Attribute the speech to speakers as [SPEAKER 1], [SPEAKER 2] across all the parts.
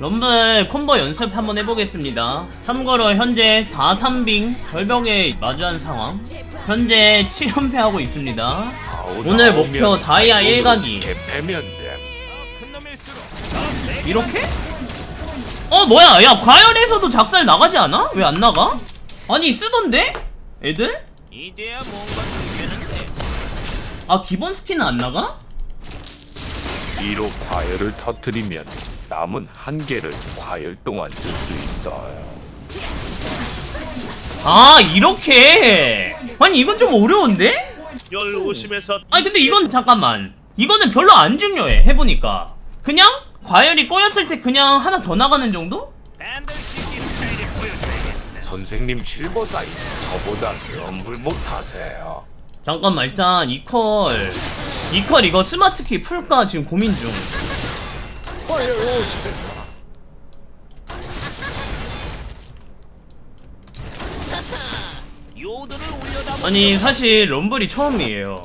[SPEAKER 1] 럼블 콤보 연습 한번 해보겠습니다. 참고로 현재 4-3빙 절벽에 마주한 상황. 현재 7연패하고 있습니다. 오늘 목표 다이아 1가기.
[SPEAKER 2] 개패면 돼.
[SPEAKER 1] 이렇게? 어 뭐야 야 과열에서도 작살 나가지 않아? 왜 안 나가? 아니 쓰던데? 애들?
[SPEAKER 3] 이제야 뭔가 되는데
[SPEAKER 1] 아 기본 스킨은 안 나가?
[SPEAKER 2] 이로 과열을 터뜨리면 남은 한 개를 과열 동안 쓸 수 있어요.
[SPEAKER 1] 아 이렇게 아니 이건 좀 어려운데?
[SPEAKER 3] 열 50에서
[SPEAKER 1] 아니 근데 이건 잠깐만 이거는 별로 안 중요해 해보니까 그냥 과열이 꼬였을 때 그냥 하나 더 나가는 정도?
[SPEAKER 3] 밴들시티 스타일을 보여줘야겠어
[SPEAKER 2] 선생님 실버 사이즈 저보다 럼블 못하세요.
[SPEAKER 1] 잠깐만 일단 이퀄 이퀄 이거 스마트키 풀까 지금 고민 중
[SPEAKER 2] 과열 50에서
[SPEAKER 3] 요들을 올려다
[SPEAKER 1] 아니 사실 럼블이 처음이에요.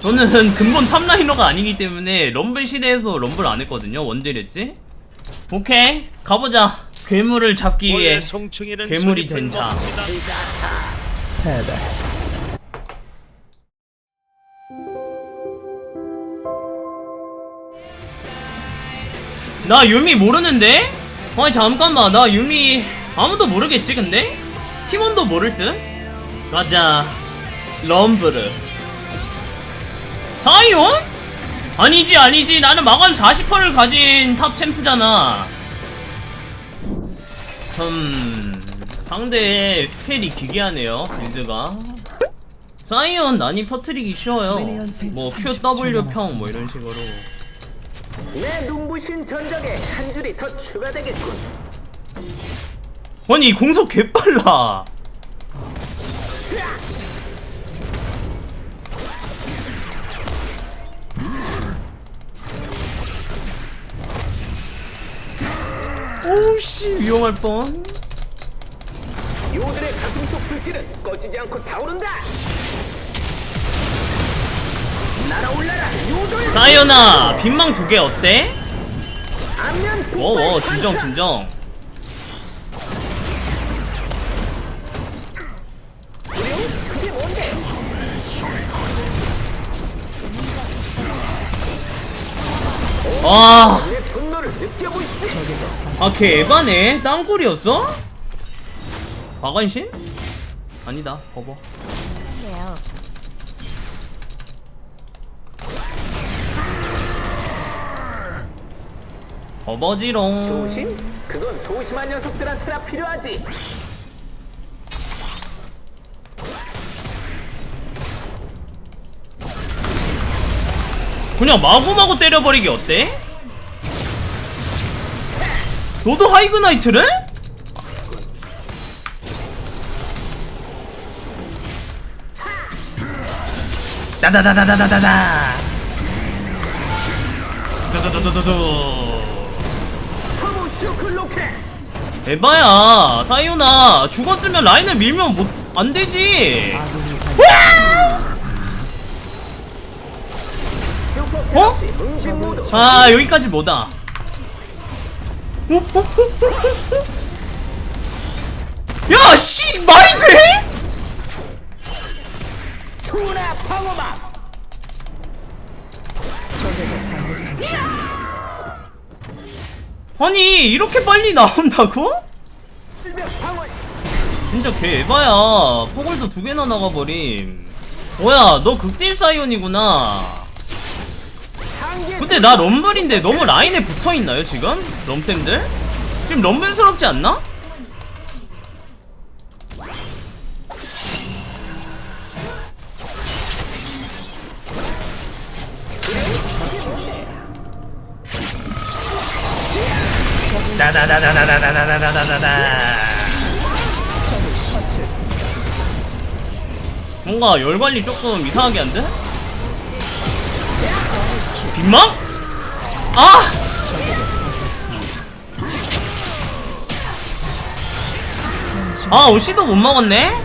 [SPEAKER 1] 저는 근본 탑라이너가 아니기 때문에 럼블 시대에서 럼블 안 했거든요. 원딜했지? 오케이. 가보자. 괴물을 잡기 위해 괴물이
[SPEAKER 3] 소리
[SPEAKER 1] 된 자.
[SPEAKER 3] 불법
[SPEAKER 1] 나 유미 모르는데? 아니 잠깐만. 나 유미 아무도 모르겠지 근데? 팀원도 모를 듯? 가자. 럼브르 사이온? 아니지 아니지. 나는 마감 40%를 가진 탑 챔프잖아. 음 상대 스펠이 기괴하네요 빌드가. 사이온 난입 터트리기 쉬워요. 뭐 QW 평 뭐 이런 식으로
[SPEAKER 4] 내 눈부신 전적에 한 줄이 더 추가되겠군.
[SPEAKER 1] 아니 공속 개빨라 오우씨 위험할 뻔
[SPEAKER 4] 요들의 가슴 속 불길은 꺼지지 않고 타오른다.
[SPEAKER 1] 사이오나 빈망 두 개 어때? 워워 진정 진정
[SPEAKER 4] 와.
[SPEAKER 1] 아, 걔 에바네? 땅굴이었어? 과관신? 아니다, 버버. 버버지롱.
[SPEAKER 4] 조심? 그건 소심한 녀석들한테나 필요하지.
[SPEAKER 1] 그냥 마구마구 때려버리기 어때? 너도 하이그나이트를? 다다다다다다다다 두두두두두두. 에바야 사이오나 죽었으면 라인을 밀면 못 안되지 어? 아 여기까지 뭐다 야 씨 말이 돼?
[SPEAKER 4] 추나 방어막.
[SPEAKER 1] 아니 이렇게 빨리 나온다고? 진짜 개 에바야 포골도 두 개나 나가버림 뭐야 너 극딜 사이온이구나 근데 나 럼블인데 너무 라인에 붙어있나요 지금? 럼쌤들? 지금 럼블스럽지 않나? 다다다다다다다다다다다 뭔가 열 관리 조금 이상하게 안 돼? 빅망? 아! 아, 오시도 못 먹었네?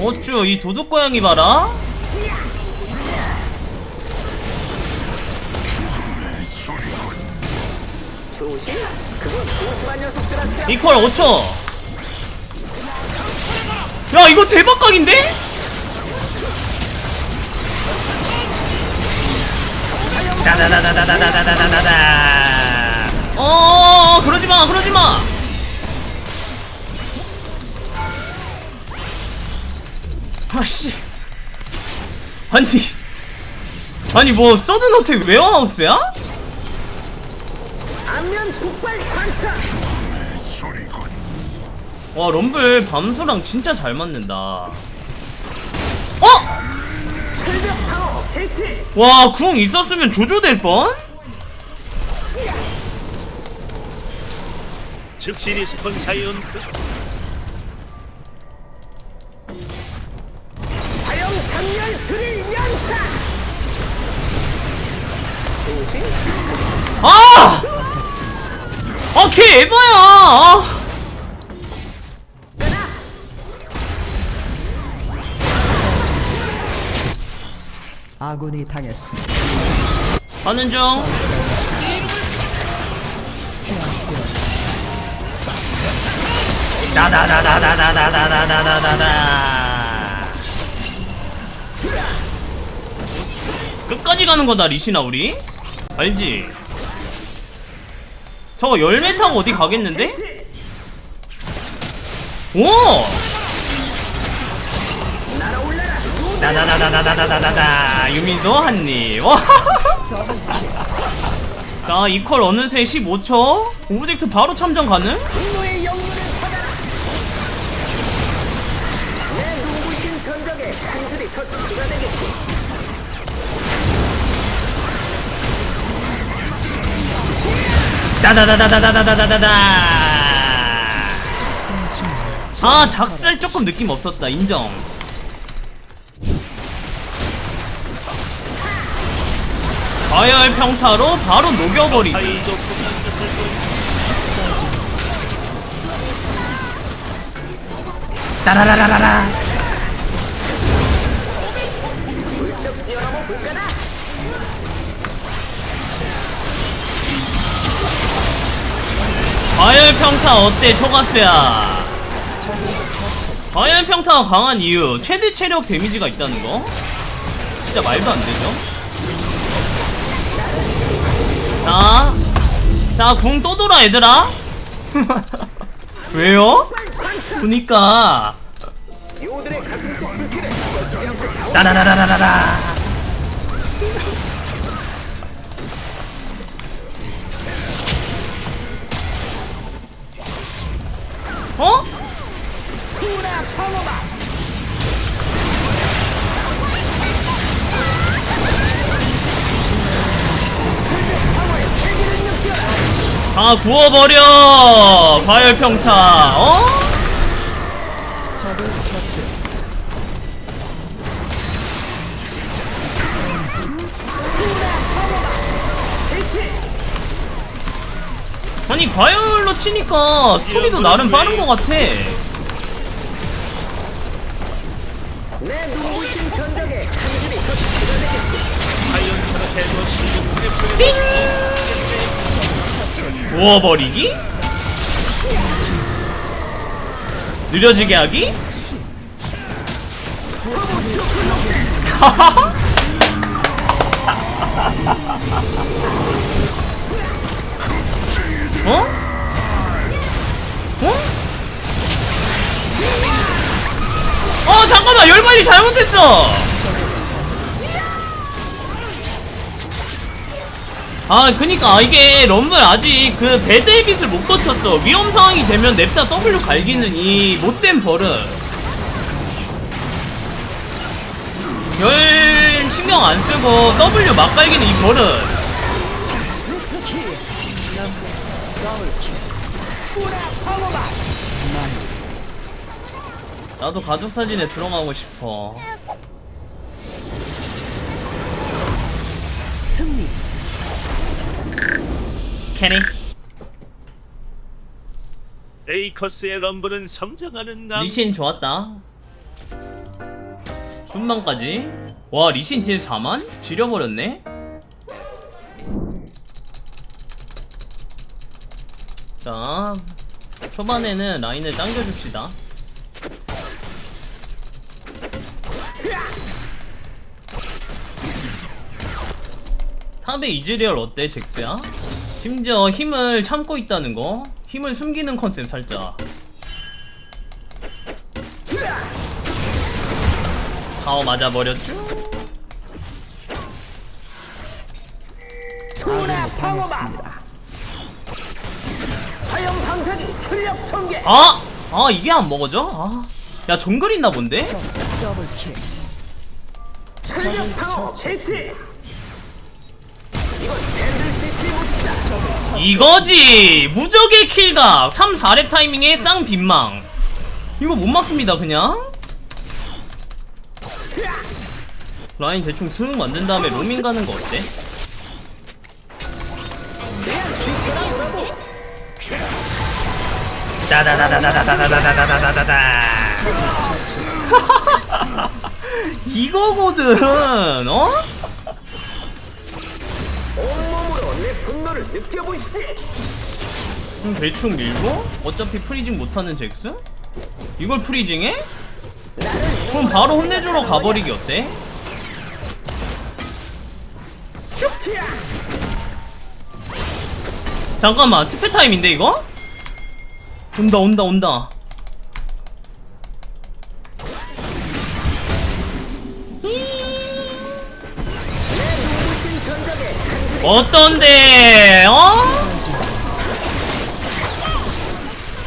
[SPEAKER 1] 어쭈, 이 도둑고양이 봐라?
[SPEAKER 4] 조심. 그건 조심한 녀석들한테.
[SPEAKER 1] 이퀄 5초 야 이거 대박 각인데? 다다다다다다다다다다 어 그러지마 그러지마 아씨 아니 아니 뭐 서든 어택 웨어하우스야?
[SPEAKER 4] 폭발 관차.
[SPEAKER 1] 와 럼블 밤수랑 진짜 잘 맞는다 어?
[SPEAKER 4] 철벽 방어 개시.
[SPEAKER 1] 와 궁 있었으면 조조될 뻔?
[SPEAKER 3] 즉시 리스폰 사이언
[SPEAKER 4] 화영 장렬 드릴 연사. 조심.
[SPEAKER 1] 아! 아, 걔 에바야! 아.
[SPEAKER 5] 아군이 당했습니다.
[SPEAKER 1] 가는 중. 다다다다다다다다다다다다. 끝까지 가는 거다, 리시나, 우리? 알지? 저거 열매 타고 어디 가겠는데? 오! 다다다다다다다다다 유민도 한입 와. 자 이퀄 어느새 15초 오브젝트 바로 참전 가능? 다다다다다다다다다다 아 작살 조금 느낌 없었다 인정. 과열 평타로 바로 녹여버리기 따라라라라라 과열 평타 어때 초가스야 과열 평타가 강한 이유 최대 체력 데미지가 있다는 거 진짜 말도 안 되죠 자, 자, 궁 또 돌아, 얘들아. 왜요? 보니까. 따라라라라라. 어?
[SPEAKER 4] 수라 방어막.
[SPEAKER 1] 다 구워버려! 과열 평타, 어?
[SPEAKER 5] 적을 처치했
[SPEAKER 1] 아니, 과열로 치니까 스토리도 나름 빠른 것 같아.
[SPEAKER 4] 내 눈부신 전적에 한 줄이 더 추가되겠지.
[SPEAKER 3] 사이언처럼 해도 실력의
[SPEAKER 1] 구워버리기? 느려지게 하기? 어? 어? 어 잠깐만! 열반이 잘못했어! 아 그니까 이게 럼블 아직 그 배드에빗을 못 거쳤어. 위험 상황이 되면 냅다 W 갈기는 이 못된 버릇 별 신경 안 쓰고 W 막 갈기는 이 버릇 나도 가족 사진에 들어가고 싶어.
[SPEAKER 5] 승리.
[SPEAKER 1] 캐니?
[SPEAKER 3] 에이커스의 럼블은 성장하는 남
[SPEAKER 1] 리신 좋았다. 순방까지? 와 리신 딜 4만? 지려버렸네 자 초반에는 라인을 당겨줍시다 탑의 이즈리얼 어때 잭스야? 심지어 힘을 참고 있다는 거 힘을 숨기는 컨셉 살짝 가오 맞아버렸죠?
[SPEAKER 4] 초라 방어막 방사기 출력 전개
[SPEAKER 1] 아! 아 이게 안 먹어져? 아. 야 정글 있나 본데?
[SPEAKER 5] 더블킬.
[SPEAKER 4] 출력 방어 개시 이건 밴들 시티 몫이다
[SPEAKER 1] 이거지! 무적의 킬각! 3, 4렙 타이밍에 쌍빈망 이거 못 막습니다 그냥 라인 대충 스흥 만든 다음에 로밍 가는 거 어때? 다다다다다다다다다다다다다 이거거든 어?
[SPEAKER 4] 온몸으로 내 분노를 느껴보시지
[SPEAKER 1] 그럼 대충 밀고 어차피 프리징 못하는 잭스? 이걸 프리징해? 그럼 바로 혼내주러 가버리기 어때? 잠깐만 특패 타임인데 이거? 온다 온다 온다 어떤데? 어?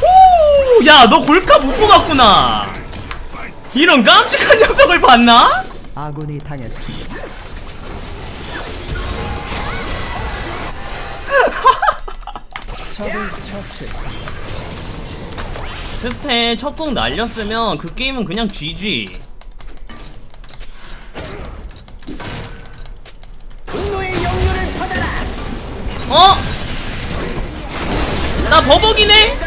[SPEAKER 1] 오, 야, 너 골카 못 뽑았구나. 이런 깜찍한 녀석을 봤나?
[SPEAKER 5] 아군이 당했습니다. 적을 처치했습니다.
[SPEAKER 1] 스페 첫궁 날렸으면 그 게임은 그냥 GG 어? 나 버벅이네?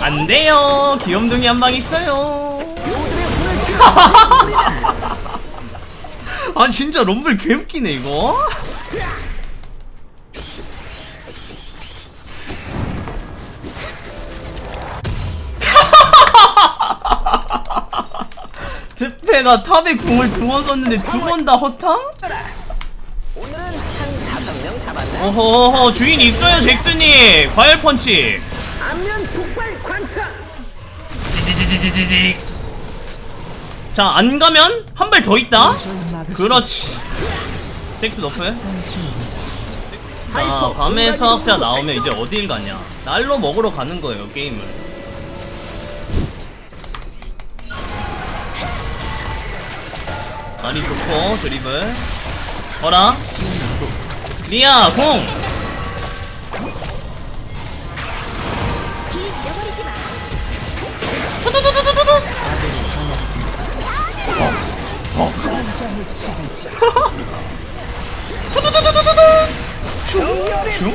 [SPEAKER 1] 안 돼요. 귀염둥이 한 방 있어요. 아, 진짜 럼블 개웃기네, 이거. 드페가 탑에 궁을 두 번 썼는데 두 번 다 허탕?
[SPEAKER 4] 오늘은 한 다섯 명 잡았나?
[SPEAKER 1] 어허허 주인 있어요 잭슨이 과열 펀치
[SPEAKER 4] 안면 폭발 관상
[SPEAKER 1] 지지지지지지 자 안 가면 한 발 더 있다? 그렇지. 잭스 너프. 자 밤의 수학자 나오면 이제 어딜 가냐? 날로 먹으러 가는 거예요 게임을. 많이 좋고 드리블 어라? 리아 공
[SPEAKER 4] 어? 중?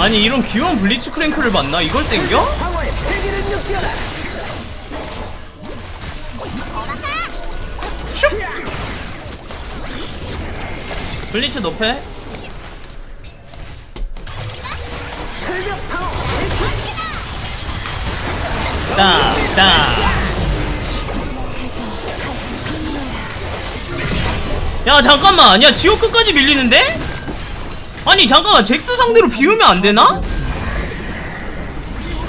[SPEAKER 1] 아니 이런 귀여운 블리츠 크랭크를 봤나? 이걸 땡겨? 블리츠 높해? 따, 따. 야, 잠깐만. 야, 지옥 끝까지 밀리는데? 아니, 잠깐만. 잭스 상대로 비우면 안 되나?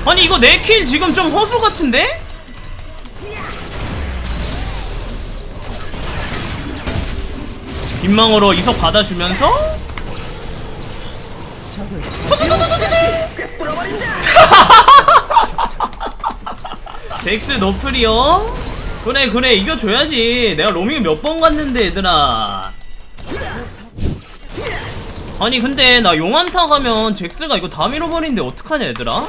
[SPEAKER 1] 아니, 이거 내 킬 지금 좀 허수 같은데? 빈망으로 이석 받아주면서?
[SPEAKER 5] 적을 처치.
[SPEAKER 4] 꿰뚫어버린다
[SPEAKER 1] 덱스 노플이요? 그래 그래 이겨줘야지 내가 로밍 몇 번 갔는데 얘들아 아니 근데 나 용안타 가면 잭스가 이거 다 밀어버리는데 어떡하냐 얘들아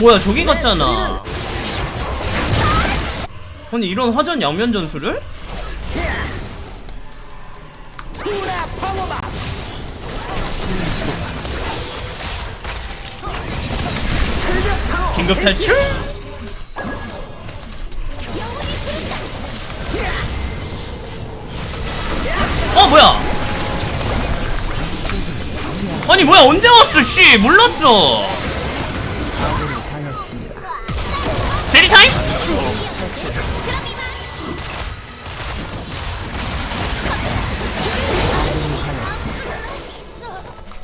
[SPEAKER 1] 뭐야 저기 갔잖아 아니 이런 화전 양면 전술을? 긴급 탈출! 어 뭐야? 아니 뭐야? 언제 왔어 씨? 몰랐어.
[SPEAKER 5] 당했습니다.
[SPEAKER 1] 제리 타임?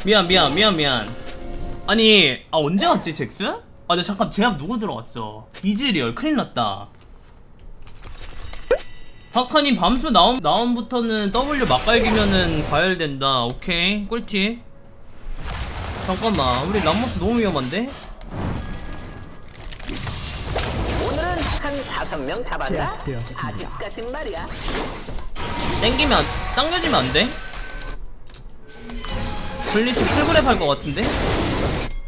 [SPEAKER 1] 미안 미안 미안 미안. 아니 아 언제 왔지 잭스? 아나 잠깐 제압 누구 들어왔어 이즈리얼 큰일 났다 박하님 밤수 나온 나온부터는 W 막갈기면은 과열된다 오케이 꿀팁 잠깐만 우리 람모스 너무 위험한데?
[SPEAKER 4] 오늘은 한 다섯 명 잡았나?
[SPEAKER 5] 제압되었습니다.
[SPEAKER 4] 아직까진 말이야
[SPEAKER 1] 땡기면 안- 당겨지면 안 돼? 블리츠 풀그랩 할 것 같은데?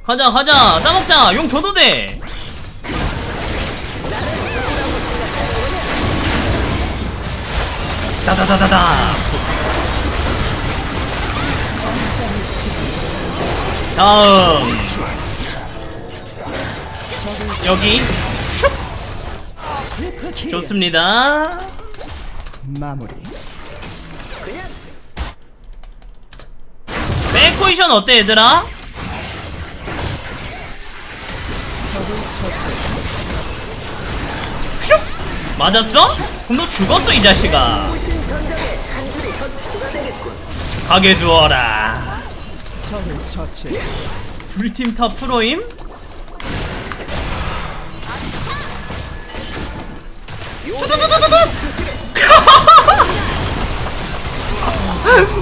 [SPEAKER 1] 가자 가자. 싸먹자. 용 줘도 돼. 다다다다다. 다음. 여기. 슉. 좋습니다.
[SPEAKER 5] 마무리.
[SPEAKER 1] 백포지션 어때 얘들아? 맞았어? 그럼 너 죽었어 이 자식아 가게 두어라. 우리 팀탑 프로임?
[SPEAKER 4] 진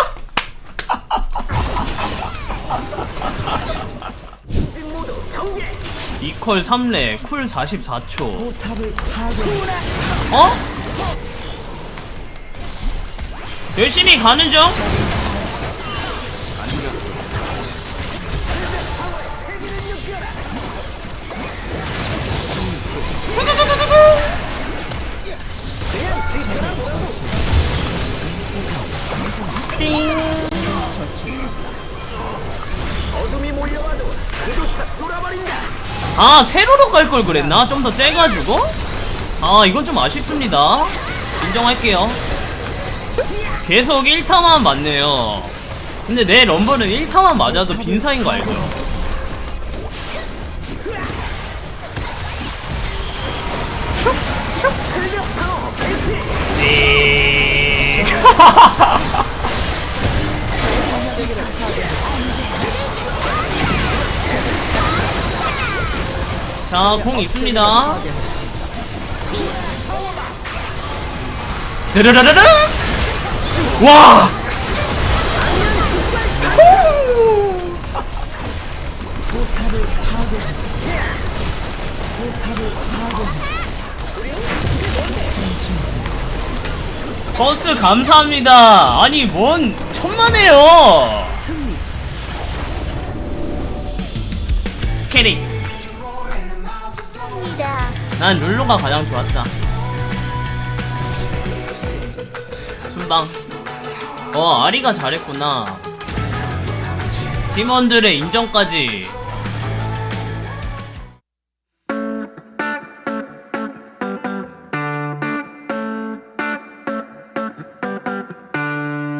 [SPEAKER 1] 이퀄 3레 쿨 44초
[SPEAKER 5] 포탑을 파괴했습니다.
[SPEAKER 1] 어? 열심히 가는
[SPEAKER 4] 중어 아
[SPEAKER 1] 세로로 갈 걸 그랬나? 좀 더 째가지고? 아 이건 좀 아쉽습니다 인정할게요 계속 1타만 맞네요 근데 내 럼블은 1타만 맞아도 빈사인 거 알죠? 찌 자, 공 있습니다. 드르르르르! 와! 버스 감사합니다. 아니, 뭔, 천만에요. 캐리. 난 룰루가 가장 좋았다. 순방. 어, 아리가 잘했구나. 팀원들의 인정까지